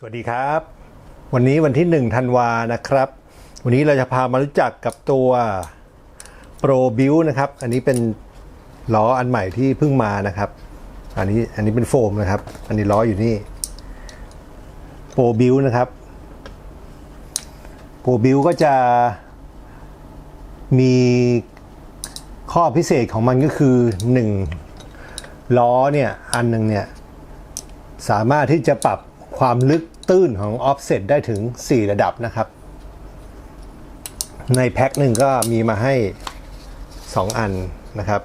สวัสดีครับ วันนี้วันที่ 1 ธันวานะครับ วันนี้เราจะพามารู้จักกับตัว Pro Build นะครับ อันนี้เป็นล้ออันใหม่ที่เพิ่งมานะครับ อันนี้อันนี้เป็นโฟมนะครับ อันนี้ล้ออยู่นี่ Pro Build นะครับ Pro Build ก็จะมีข้อพิเศษของมันก็คือ 1 ล้อเนี่ย อันหนึ่งเนี่ย สามารถที่จะปรับ ความลึกตื้นของ offset ได้ถึง 4 ระดับนะครับ ในแพ็คหนึ่งก็มีมาให้ 2 อันนะครับ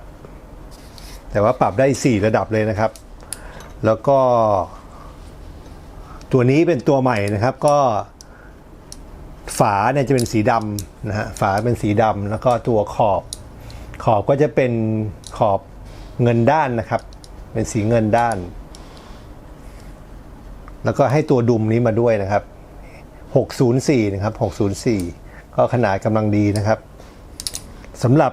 แต่ว่าปรับได้ 4 ระดับเลยนะครับ แล้วก็ ตัวนี้เป็นตัวใหม่นะครับก็ฝาเนี่ยจะเป็นสีดำนะฮะฝาเป็นสีดำแล้วก็ตัวขอบ ขอบก็จะเป็นขอบเงินด้านนะครับ เป็นสีเงินด้าน แล้วก็ให้ตัวดุมนี้มาด้วยนะครับ 604 นะครับ 604 ก็ขนาดกำลังดีนะครับสำหรับ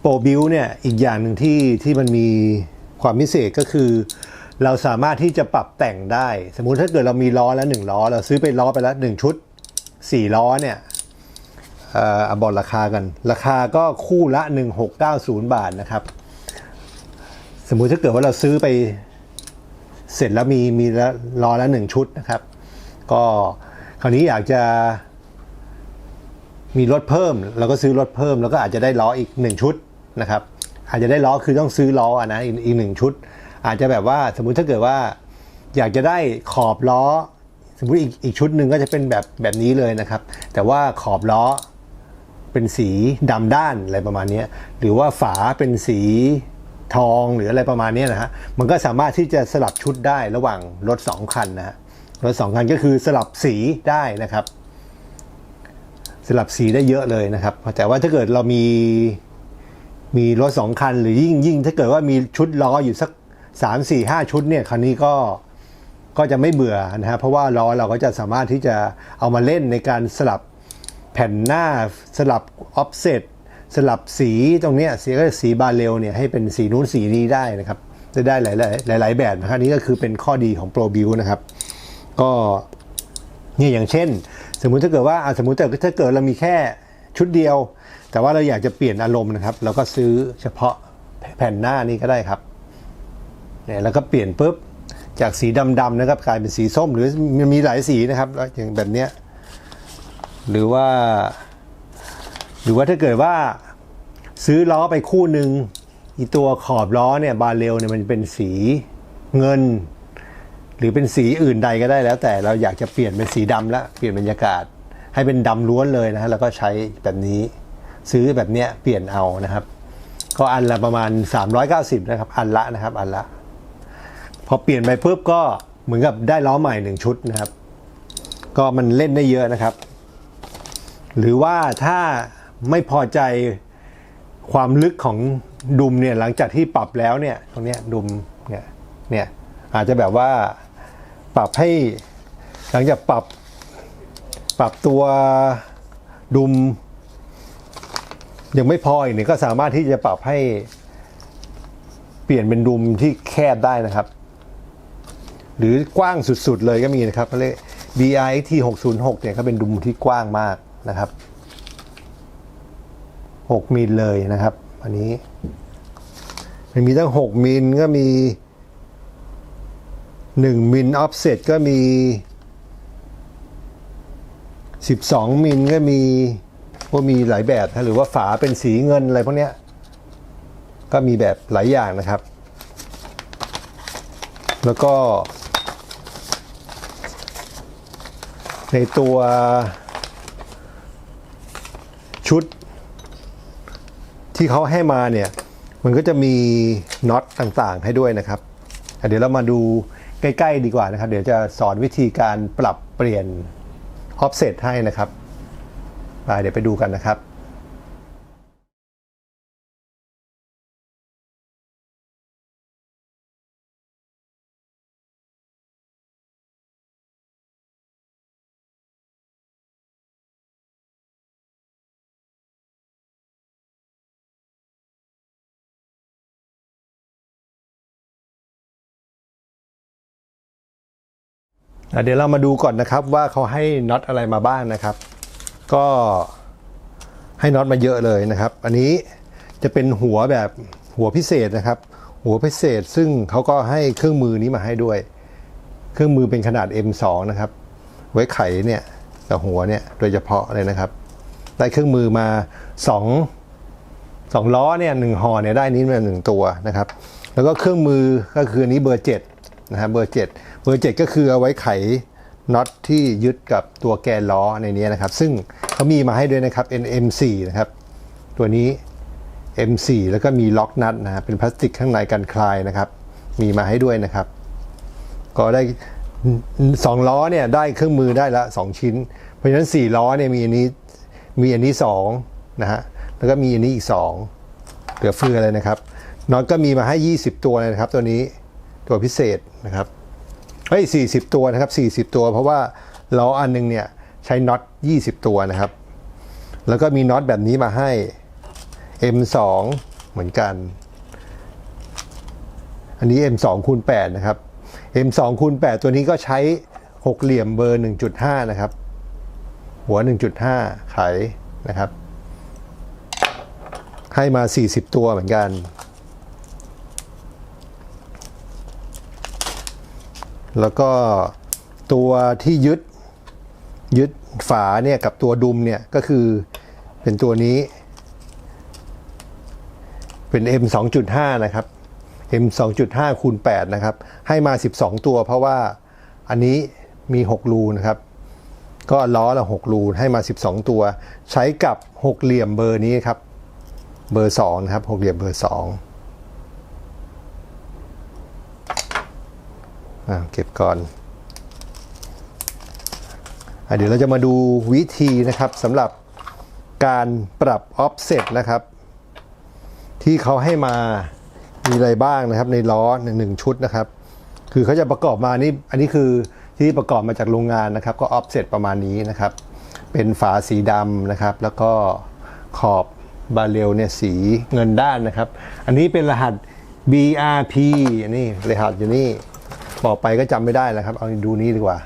โปรบิวเนี่ยอีกอย่างหนึ่งที่ที่มันมีความพิเศษก็คือ เราสามารถที่จะปรับแต่งได้ สมมุติถ้าเกิดเรามีล้อแล้ว 1 ล้อ เราซื้อไปล้อไปแล้ว 1 ชุด 4 ล้อเนี่ยเอ่อเอาบอกราคากัน ราคาก็คู่ละ 1690 บาทนะครับ สมมุติถ้าเกิดว่าเราซื้อไป เสร็จแล้วมีมีละรอแล้วหนึ่งชุดนะครับ ก็คราวนี้อยากจะ มีรถเพิ่มเราก็ซื้อรถเพิ่ม แล้วก็อาจจะได้ล้ออีกหนึ่งชุดนะครับ อาจจะได้ล้อคือต้องซื้อล้ออะนะอีกอีกหนึ่งชุด อาจจะแบบว่าสมมุติถ้าเกิดว่า อยากจะได้ขอบล้อ สมมุติอีกอีกชุดหนึ่งก็จะเป็นแบบแบบนี้เลยนะครับ แต่ว่าขอบล้อเป็นสีดำด้านอะไรประมาณนี้หรือว่าฝาเป็นสี ทองหรืออะไรประมาณนี้นะฮะ มันก็สามารถที่จะสลับชุดได้ระหว่างรถ 2 คันนะฮะ รถ 2 คันก็คือสลับสีได้นะครับ สลับสีได้เยอะเลยนะครับ แต่ว่าถ้าเกิดเรามีมีรถ 2 คัน หรือยิ่งยิ่งถ้าเกิดว่ามีชุดล้ออยู่สัก 3 4 5 ชุดเนี่ยคันนี้ก็ก็จะไม่เบื่อนะฮะเพราะว่าล้อเราก็จะสามารถที่จะเอามาเล่นในการสลับแผ่นหน้าสลับออฟเซต สลับสีตรงเนี้ยสีก็สีบาเรลเนี่ยให้เป็นสีนู้นสีนี้ได้นะครับจะได้หลายๆหลาย ๆ แบบนะครับนี่ก็คือเป็นข้อดีของ Pro Build นะครับ ก็เนี่ยอย่างเช่น สมมุติถ้าเกิดว่าสมมุติถ้าเกิดเรามีแค่ชุดเดียว แต่ว่าเราอยากจะเปลี่ยนอารมณ์นะครับเราก็ซื้อเฉพาะแผ่นหน้านี้ก็ได้ครับเนี่ยแล้วก็เปลี่ยนปุ๊บจากสีดำๆนะครับกลายเป็นสีส้มหรือมันมีหลายสีนะครับอย่างแบบเนี้ยหรือว่า หรือว่าถ้าเกิดว่าซื้อล้อไปคู่หนึ่งอีตัวขอบล้อเนี่ยบาเรลเนี่ยมันเป็นสีเงิน หรือเป็นสีอื่นใดก็ได้แล้ว แต่เราอยากจะเปลี่ยนเป็นสีดำละเปลี่ยนบรรยากาศ ให้เป็นดำล้วนเลยนะฮะแล้วก็ใช้แบบนี้ซื้อแบบเนี้ยเปลี่ยนเอานะครับ ก็อันละประมาณ 390 นะครับ อันละนะครับ อันละ พอเปลี่ยนไปปุ๊บก็เหมือนกับได้ล้อใหม่หนึ่งชุดนะครับ ก็มันเล่นได้เยอะนะครับ หรือว่าถ้า ไม่พอใจความลึกของดุมเนี่ยหลังจากที่ปรับแล้วเนี่ยตรงเนี้ยดุมเนี่ยเนี่ยอาจจะแบบว่าปรับให้หลังจากปรับปรับตัวดุม ยังไม่พออีกเนี่ยก็สามารถที่จะปรับให้เปลี่ยนเป็นดุมที่แคบได้นะครับ หรือกว้างสุดๆเลยก็มีนะครับเขาเรียก BRXT 606เนี่ยก็เป็นดุมที่กว้างมากนะครับ 6 มิลเลยนะครับ อันนี้ มันมีตั้ง 6 มิลก็มี 1 มิลออฟเซตก็มี 12 มิลก็มีก็มีหลายแบบนะหรือว่าฝาเป็นสีเงินอะไรพวกเนี้ย ก็มีแบบหลายอย่างนะครับ แล้วก็ ในตัวชุด ที่เขาให้มาเนี่ยมันก็จะมีน็อตต่างๆให้ด้วยนะครับ เดี๋ยวเรามาดูใกล้ๆดีกว่านะครับ เดี๋ยวจะสอนวิธีการปรับเปลี่ยนออฟเซตให้นะครับไปเดี๋ยวไปดูกันนะครับ เดี๋ยวเรามาดูก่อนนะครับว่าเขาให้น็อตอะไรมาบ้างนะครับ ก็ให้น็อตมาเยอะเลยนะครับ อันนี้จะเป็นหัวแบบหัวพิเศษนะครับ หัวพิเศษซึ่งเขาก็ให้เครื่องมือนี้มาให้ด้วย เครื่องมือเป็นขนาด M2 นะครับ ไว้ไขเนี่ยกับหัวเนี่ยโดยเฉพาะเลยนะครับ ได้เครื่องมือมาสองสองล้อเนี่ยหนึ่งห่อเนี่ยได้นี้มาหนึ่งตัวนะครับ แล้วก็เครื่องมือก็คือนนี้เบอร์เจ็ด นะครับเบอร์เจ็ดเบอร์เจ็ดก็คือเอาไว้ไขน็อตที่ยึดกับตัวแกนล้อในนี้นะครับ ซึ่งเขามีมาให้ด้วยนะครับ NM4 นะครับ ตัวนี้ M4 แล้วก็มีล็อกนัทนะฮะเป็นพลาสติกข้างในกันคลายนะครับ มีมาให้ด้วยนะครับ ก็ได้สองล้อเนี่ยได้เครื่องมือได้ละสองชิ้น เพราะฉะนั้นสี่ล้อเนี่ยมีอันนี้มีอันนี้สองนะฮะแล้วก็มีอันนี้อีกสองเหลือเฟือเลยนะครับน็อตก็มีมาให้ 20 ตัวเลยนะครับ ตัวนี้ ตัวพิเศษนะครับเฮ้ย40 ตัวนะครับ 40 ตัว เพราะว่าล้ออันหนึงเนี่ยใช้น็อต 20 ตัวนะครับ แล้วก็มีน็อตแบบนี้มาให้ M2 เหมือนกัน อันนี้ M2 คูณ8นะครับ M2 คูณ8ตัวนี้ก็ใช้หกเหลี่ยมเบอร์ 1.5 นะครับ หัว 1.5 ไขนะครับ ให้มา 40 ตัวเหมือนกัน แล้วก็ตัวที่ยึดยึดฝาเนี่ยกับตัวดุมเนี่ยก็คือเป็นตัวนี้ เป็น M 2.5 นะครับ M 2.5คูณ8นะครับ ให้มา 12 ตัวเพราะว่าอันนี้มี 6 รูนะครับ ก็ล้อละ 6 รูให้มา 12 ตัว ใช้กับ 6 เหลี่ยมเบอร์นี้ครับ เบอร์ 2 นะครับ 6 เหลี่ยมเบอร์ 2อ่า เก็บก่อนอเดี๋ยวเราจะมาดูวิธีนะครับสำหรับการปรับ offset นะครับ ที่เขาให้มามีอะไรบ้างนะครับ ในล้อหนึ่งชุดนะครับ คือเขาจะประกอบมานี่อันนี้คือที่ประกอบมาจากโรงงานนะครับ ก็ออฟเซตประมาณนี้นะครับ เป็นฝาสีดำนะครับ แล้วก็ขอบบาเรลเนี่ยสีเงินด้านนะครับ อันนี้เป็นรหัส BRP อันนี้รหัสอยู่นี่ บอกไปก็จำไม่ได้แล้วครับ เอาดูนี้ดีกว่า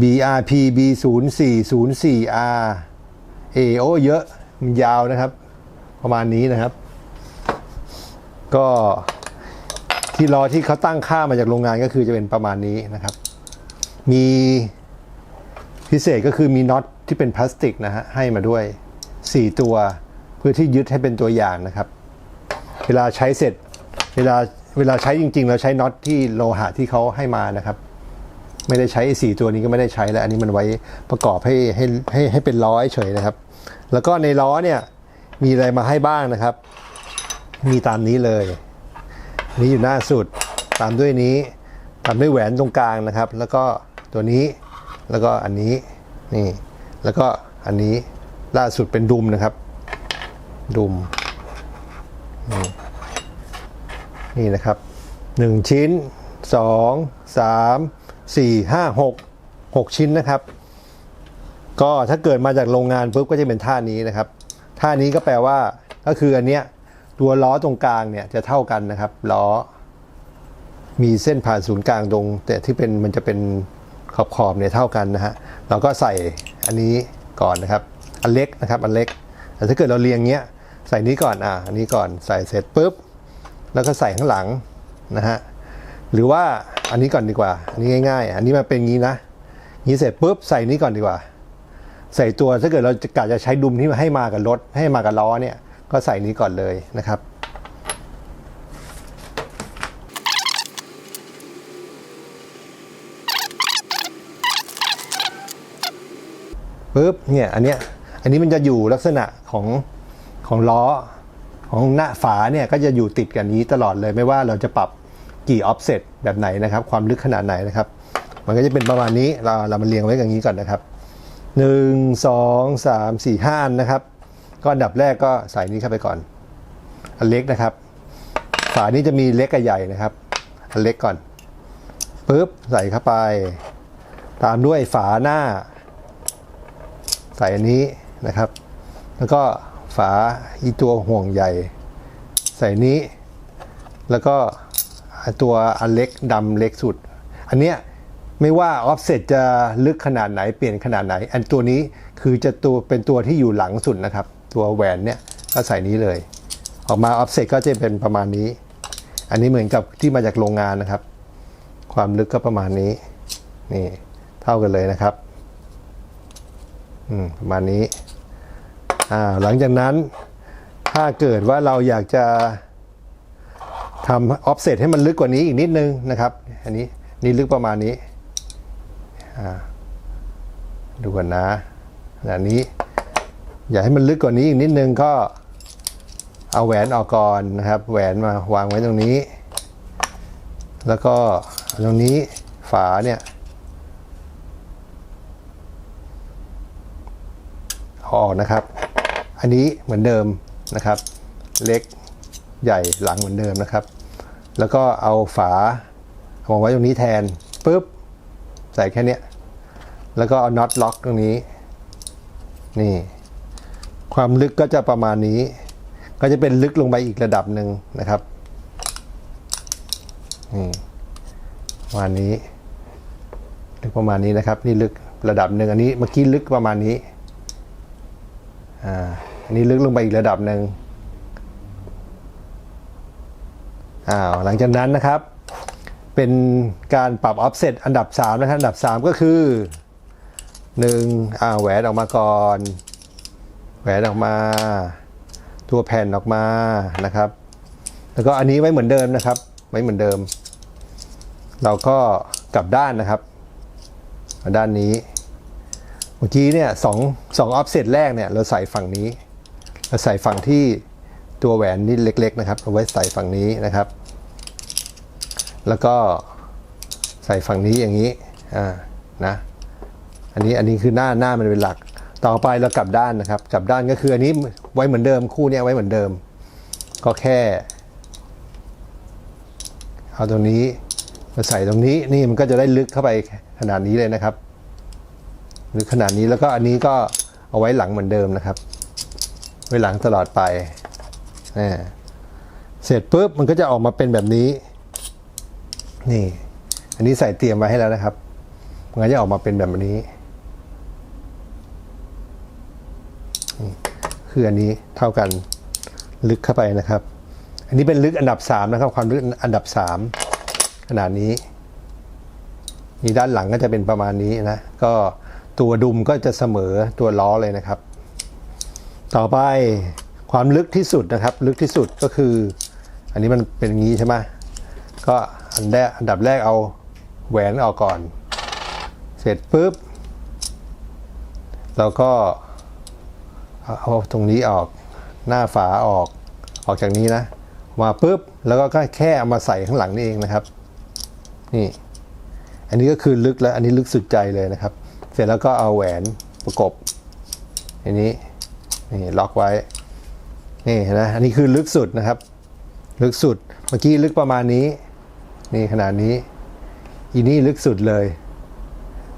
BRP B0404R เอโอเยอะมันยาวนะครับ ประมาณนี้นะครับ ก็ที่ล้อที่เขาตั้งค่ามาจากโรงงานก็คือจะเป็นประมาณนี้นะครับ มีพิเศษก็คือมีน็อตที่เป็นพลาสติกนะฮะให้มาด้วย 4 ตัว เพื่อที่ยึดให้เป็นตัวอย่างนะครับ เวลาใช้เสร็จ เวลา เวลาใช้จริง ๆ เราใช้น็อตที่โลหะที่เขาให้มานะครับ ไม่ได้ใช้สี่ตัวนี้ก็ไม่ได้ใช้แล้วอันนี้มันไว้ประกอบให้ให้ให้ให้เป็นล้อเฉยนะครับ แล้วก็ในล้อเนี่ยมีอะไรมาให้บ้างนะครับ มีตามนี้เลยนี้อยู่หน้าสุดตามด้วยนี้ตามด้วยแหวนตรงกลางนะครับ แล้วก็ตัวนี้แล้วก็อันนี้นี่ แล้วก็อันนี้ล่าสุดเป็นดุมนะครับ ดุมนี่ นี่นะครับหนึ่งชิ้นสองสามสี่ห้าหกหกชิ้นนะครับ ก็ถ้าเกิดมาจากโรงงานปุ๊บก็จะเป็นท่านี้นะครับ ท่านี้ก็แปลว่าก็คืออันเนี้ยตัวล้อตรงกลางเนี่ยจะเท่ากันนะครับล้อ มีเส้นผ่านศูนย์กลางตรง แต่ที่เป็นมันจะเป็นขอบขอบๆเนี่ยเท่ากันนะฮะเราก็ใส่อันนี้ก่อนนะครับ อันเล็กนะครับอันเล็กแต่ถ้าเกิดเราเรียงเงี้ยใส่นี้ก่อนอะอันนี้ก่อนใส่เสร็จปุ๊บ แล้วก็ใส่ข้างหลังนะฮะหรือว่าอันนี้ก่อนดีกว่า อันนี้ง่ายๆ อันนี้มาเป็นงี้นะงี้เสร็จปุ๊บใส่นี้ก่อนดีกว่า ใส่ตัวถ้าเกิดเราจะกะจะใช้ดุมที่ให้มากับรถให้มากับล้อเนี่ยก็ใส่นี้ก่อนเลยนะครับปุ๊บเนี่ยอันเนี้ยอันนี้มันจะอยู่ลักษณะของของล้อ ของหน้าฝาเนี่ยก็จะอยู่ติดกันนี้ตลอดเลยไม่ว่าเราจะปรับกี่ออฟเซตแบบไหนนะครับ ความลึกขนาดไหนนะครับ มันก็จะเป็นประมาณนี้เราเรามาเรียงไว้อย่างนี้ก่อนนะครับหนึ่งสองสามสี่ห้านนะครับ ก็อันดับแรกก็ใส่นี้เข้าไปก่อน อันเล็กนะครับ ฝานี้จะมีเล็กกับใหญ่นะครับ อันเล็กก่อนปุ๊บใส่เข้าไป ตามด้วยฝาหน้า ใส่อันนี้นะครับ แล้วก็ ฝาอีตัวห่วงใหญ่ ใส่นี้ แล้วก็ตัวอันเล็กดำเล็กสุด อันเนี้ยไม่ว่า offset จะลึกขนาดไหนเปลี่ยนขนาดไหน อันตัวนี้คือจะตัวเป็นตัวที่อยู่หลังสุดนะครับ ตัวแหวนเนี่ยก็ใส่นี้เลย ออกมา offset ก็จะเป็นประมาณนี้ อันนี้เหมือนกับที่มาจากโรงงานนะครับ ความลึกก็ประมาณนี้นี่เท่ากันเลยนะครับ อืมประมาณนี้ หลังจากนั้นถ้าเกิดว่าเราอยากจะทำ offset ให้มันลึกกว่านี้อีกนิดนึงนะครับ อันนี้นี่ลึกประมาณนี้ ดูกันนะอันนี้ อยากให้มันลึกกว่านี้อีกนิดนึงก็เอาแหวนออกก่อนนะครับ แหวนมาวางไว้ตรงนี้ แล้วก็ตรงนี้ฝาเนี่ยออกนะครับ อันนี้เหมือนเดิมนะครับ เล็กใหญ่หลังเหมือนเดิมนะครับ แล้วก็เอาฝาเอาไว้ตรงนี้แทนปุ๊บใส่แค่เนี้ยแล้วก็เอาน็อตล็อกตรงนี้ นี่ ความลึกก็จะประมาณนี้ ก็จะเป็นลึกลงไปอีกระดับหนึ่งนะครับนี่ประมาณนี้ ลึกประมาณนี้นะครับ นี่ลึกระดับหนึ่งอันนี้เมื่อกี้ลึกประมาณนี้อ่า นี้ลึกลงไปอีกระดับหนึ่งอ้าวหลังจากนั้นนะครับ เป็นการปรับ offset อันดับ 3 นะครับ อันดับ 3 ก็คือ1อ่าแหวนออกมาก่อน แหวนออกมา ตัวแผ่นออกมานะครับ แล้วก็อันนี้ไว้เหมือนเดิมนะครับ ไว้เหมือนเดิม เราก็กลับด้านนะครับ ด้านนี้ เมื่อกี้เนี่ยสองสองออฟเซตแรกเนี่ย เราใส่ฝั่งนี้ ใส่ฝั่งที่ตัวแหวนนี่เล็ก ๆ นะครับ เอาไว้ใส่ฝั่งนี้นะครับ แล้วก็ใส่ฝั่งนี้อย่างนี้อ่านะอันนี้อันนี้คือหน้าหน้ามันเป็นหลัก ต่อไปเรากลับด้านนะครับ กลับด้านก็คืออันนี้ไว้เหมือนเดิมคู่นี้ไว้เหมือนเดิม ก็แค่เอาตรงนี้มาใส่ตรงนี้นี่มันก็จะได้ลึกเข้าไปขนาดนี้เลยนะครับลึกขนาดนี้แล้วก็อันนี้ก็เอาไว้หลังเหมือนเดิมนะครับ ไว้หลังตลอดไปเสร็จปุ๊บมันก็จะออกมาเป็นแบบนี้ นี่ อันนี้ใส่เตรียมไว้ให้แล้วนะครับมันก็จะออกมาเป็นแบบนี้คืออันนี้เท่ากันลึกเข้าไปนะครับ อันนี้เป็นลึกอันดับ 3 นะครับ ความลึกอันดับ 3 ขนาดนี้นี่ด้านหลังก็จะเป็นประมาณนี้นะ ก็ตัวดุมก็จะเสมอตัวล้อเลยนะครับ ต่อไปความลึกที่สุดนะครับ ลึกที่สุดก็คือ อันนี้มันเป็นอย่างนี้ใช่ไหมก็อันแรกอันดับแรกเอาแหวนออกก่อน เสร็จปุ๊บเราก็เอาเอาตรงนี้ออกหน้าฝาออกออกจากนี้นะ มาปุ๊บแล้วก็แค่เอามาใส่ข้างหลังนี่เองนะครับ นี่ อันนี้ก็คือลึกแล้วอันนี้ลึกสุดใจเลยนะครับ เสร็จแล้วก็เอาแหวนประกบอันนี้ นี่ล็อกไว้ นี่เห็นะอันนี้คือลึกสุดนะครับ ลึกสุด เมื่อกี้ลึกประมาณนี้ นี่ขนาดนี้ อีนี่ลึกสุดเลย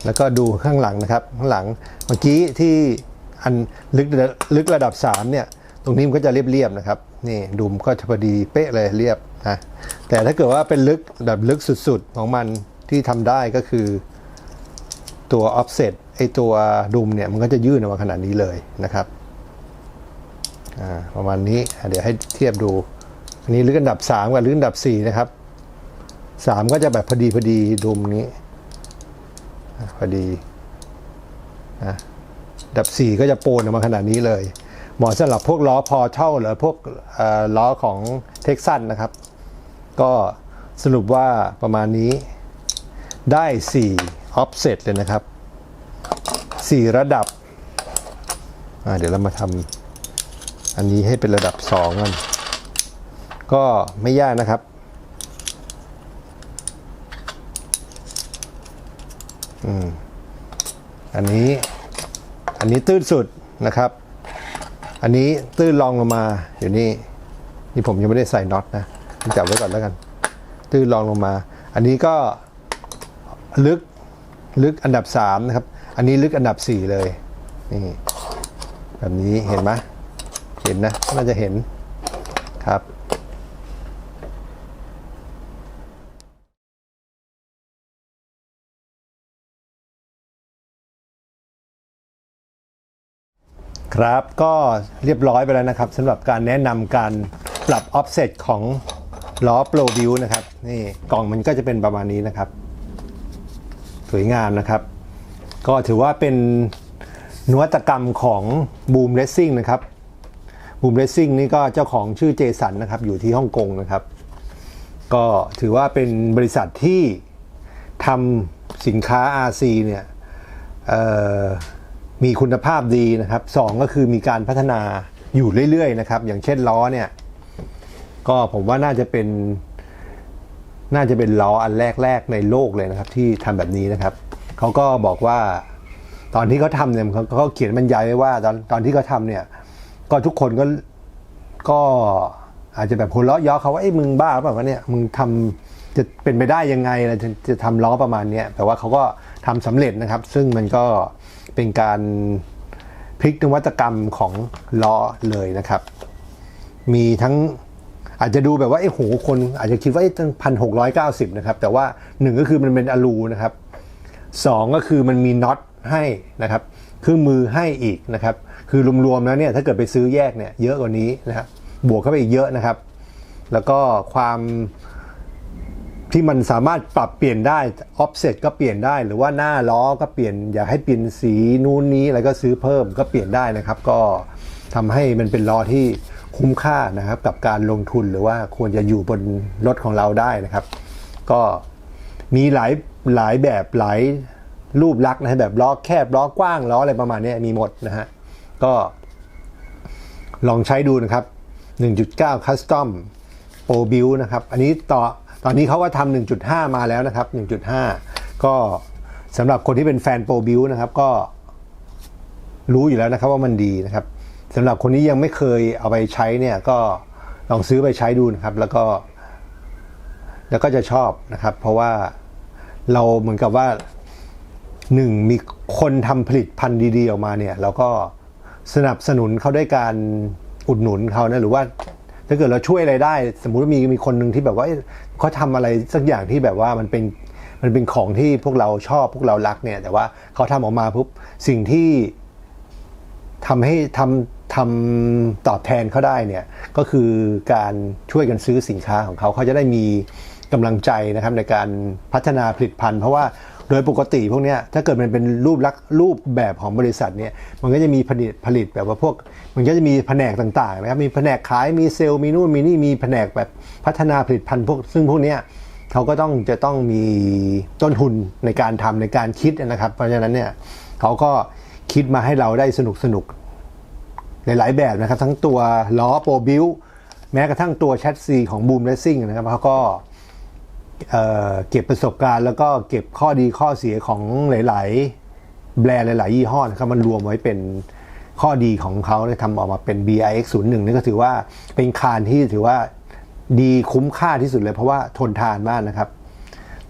แล้วก็ดูข้างหลังนะครับ ข้างหลัง เมื่อกี้ที่อันลึกลึกระดับ 3 เนี่ย ตรงนี้มันก็จะเรียบๆนะครับ นี่ดุมก็จะพอดีเป๊ะเลยเรียบนะแต่ถ้าเกิดว่าเป็นลึกแบบลึกสุดๆ ของมันที่ทำได้ก็คือตัว offset ไอตัวดุมเนี่ยมันก็จะยื่นออกมาขนาดนี้เลยนะครับ ประมาณนี้เดี๋ยวให้เทียบดู อันนี้ลึกอันดับ 3 กับลึกอันดับ 4 นะครับ 3 ก็จะแบบพอดีพอดีดุมนี้พอดีนะดับ 4 ก็จะโปนออกมาขนาดนี้เลย เหมาะสำหรับพวกล้อพอเท่าหรือพวกล้อของเท็กซันนะครับ ก็สรุปว่าประมาณนี้ได้ 4 offset เลยนะครับ 4 ระดับ เดี๋ยวเรามาทำ อันนี้ให้เป็นระดับ2กันก็ไม่ยากนะครับ อืม อันนี้ อันนี้ตื้นสุดนะครับ อันนี้ตื้นรองลงมาอยู่นี่ นี่ผมยังไม่ได้ใส่น็อตนะจับไว้ก่อนแล้วกัน ตื้นรองลงมา อันนี้ก็ลึก ลึกอันดับ3นะครับ อันนี้ลึกอันดับ 4 เลย นี่ แบบนี้เห็นไหม เห็นนะ น่าจะเห็นครับครับก็เรียบร้อยไปแล้วนะครับสำหรับการแนะนำการปรับออฟเซตของล้อโปรบิวนะครับนี่กล่องมันก็จะเป็นประมาณนี้นะครับ สวยงามนะครับ ก็ถือว่าเป็นนวัตกรรมของบูมเรสซิ่งนะครับ Boom Racing นี่ก็เจ้าของชื่อเจสันนะครับ อยู่ที่ฮ่องกงนะครับ ก็ถือว่าเป็นบริษัทที่ทำสินค้า RC เนี่ยมีคุณภาพดีนะครับสองก็คือมีการพัฒนาอยู่เรื่อยๆนะครับ อย่างเช่นล้อเนี่ย ก็ผมว่าน่าจะเป็น น่าจะเป็นล้ออันแรกๆในโลกเลยนะครับ ที่ทำแบบนี้นะครับเขาก็บอกว่า ตอนที่เขาทำเนี่ยเขาเขียนบรรยายไว้ว่า ตอนตอนที่เขาทำเนี่ย ก็ทุกคนก็ก็อาจจะแบบหัวเราะย่อเขาว่าไอ้มึงบ้าเปล่าวะเนี่ยมึงทำจะเป็นไปได้ยังไงนะจะจะทำล้อประมาณเนี้ยแต่ว่าเขาก็ทำสำเร็จนะครับ ซึ่งมันก็เป็นการพลิกนวัตกรรมของล้อเลยนะครับ มีทั้งอาจจะดูแบบว่าไอ้โหคนอาจจะคิดว่าไอ้ตั้งพันหกร้อยเก้าสิบนะครับ แต่ว่าหนึ่งก็คือมันเป็นอลูนะครับสองก็คือมันมีน็อตให้นะครับเครื่องมือให้อีกนะครับ คือรวมๆแล้วเนี่ยถ้าเกิดไปซื้อแยกเนี่ยเยอะกว่านี้นะครับวกเข้าไปอีกเยอะนะครับ แล้วก็ความที่มันสามารถปรับเปลี่ยนได้ offset ก็เปลี่ยนได้ หรือว่าหน้าล้อก็เปลี่ยน อยากให้เปลี่ยนสีนู้นนี้อะไรก็ซื้อเพิ่มก็เปลี่ยนได้นะครับ ก็ทำให้มันเป็นล้อที่คุ้มค่านะครับ กับการลงทุนหรือว่าควรจะอยู่บนรถของเราได้นะครับ ก็มีหลายหลายแบบหลายรูปลักษณ์นะฮะแบบล้อแคบล้อกว้างล้ออะไรประมาณนี้มีหมดนะฮะ ก็ลองใช้ดูนะครับ 1.9 Custom Pro Build นะครับ อันนี้ต่อตอนนี้เขาก็ทำ1.5 มาแล้วนะครับ 1.5 ก็สำหรับคนที่เป็นแฟน Pro Build นะครับ ก็รู้อยู่แล้วนะครับว่ามันดีนะครับสำหรับคนที่ยังไม่เคยเอาไปใช้เนี่ยก็ลองซื้อไปใช้ดูนะครับ แล้วก็ แล้วก็จะชอบนะครับ เพราะว่าเราเหมือนกับว่าหนึ่งมีคนทำผลิตภัณฑ์ดีๆออกมาเนี่ยเราก็ สนับสนุนเขาด้วยการอุดหนุนเขานะหรือว่าถ้าเกิดเราช่วยอะไรได้ สมมุติว่ามีมีคนหนึ่งที่แบบว่าเขาทำอะไรสักอย่างที่แบบว่ามันเป็นมันเป็นของที่พวกเราชอบพวกเรารักเนี่ย แต่ว่าเขาทำออกมาปุ๊บสิ่งที่ทำให้ทำทำตอบแทนเขาได้เนี่ยก็คือการช่วยกันซื้อสินค้าของเขาเขาจะได้มีกำลังใจนะครับในการพัฒนาผลิตภัณฑ์ เพราะว่า ดยปกติพวกเนี้ยถ้าเกิดมันเป็นรูปลักษณ์รูปแบบของบริษัทเนี่ยมันก็จะมีผลิตผลิตแบบว่าพวก มันก็จะมีแผนกต่างๆนะครับมีแผนกขายมีเซลล์มีนู่นมีนี่มีแผนกแบบพัฒนาผลิตภัณฑ์พวกซึ่งพวกเนี้ยเขาก็ต้องจะต้องมีต้นทุนในการทำในการคิดนะครับ เพราะฉะนั้นเนี่ยเขาก็คิดมาให้เราได้สนุกสนุกหลายๆแบบนะครับ ทั้งตัวล้อโปรบิวแม้กระทั่งตัวแชสซีของบูมเร c ซิ่งนะครับเขาก็ เเก็บประสบการณ์แล้วก็เก็บข้อดีข้อเสียของหลาย ๆ แบรนด์หลาย ๆ ยี่ห้อนะครับมันรวมไว้เป็นข้อดีของเขาเลยทำออกมาเป็น BIX 0 1นี่ก็ถือว่าเป็นคานที่ถือว่าดีคุ้มค่าที่สุดเลยเพราะว่าทนทานมากนะครับ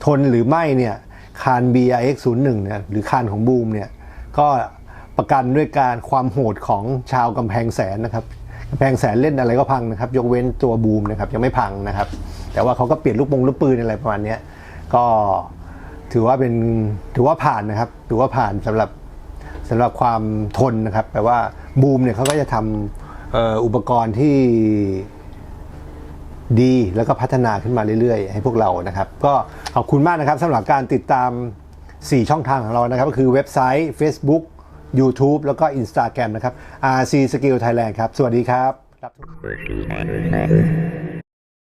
ทนหรือไม่เนี่ยคาน BRX 0 1เนี่ยหรือคานของบูมเนี่ยก็ประกันด้วยการความโหดของชาวกำแพงแสนนะครับกำแพงแสนเล่นอะไรก็พังนะครับ ยกเว้นตัวบูมนะครับยังไม่พังนะครับ แต่ว่าเขาก็เปลี่ยนลูกปงลูกปืนอะไรประมาณนี้ก็ถือว่าเป็นถือว่าผ่านนะครับ ถือว่าผ่านสำหรับสำหรับความทนนะครับแปลว่าบูมเนี่ยเขาก็จะทำเอ่ออุปกรณ์ที่ดีแล้วก็พัฒนาขึ้นมาเรื่อยๆ ให้พวกเรานะครับ ก็ขอบคุณมากนะครับสำหรับการติดตาม 4 ช่องทางของเรานะครับ ก็คือเว็บไซต์ Facebook YouTube แล้วก็ Instagram นะครับ RC Skill Thailand ครับ สวัสดีครับ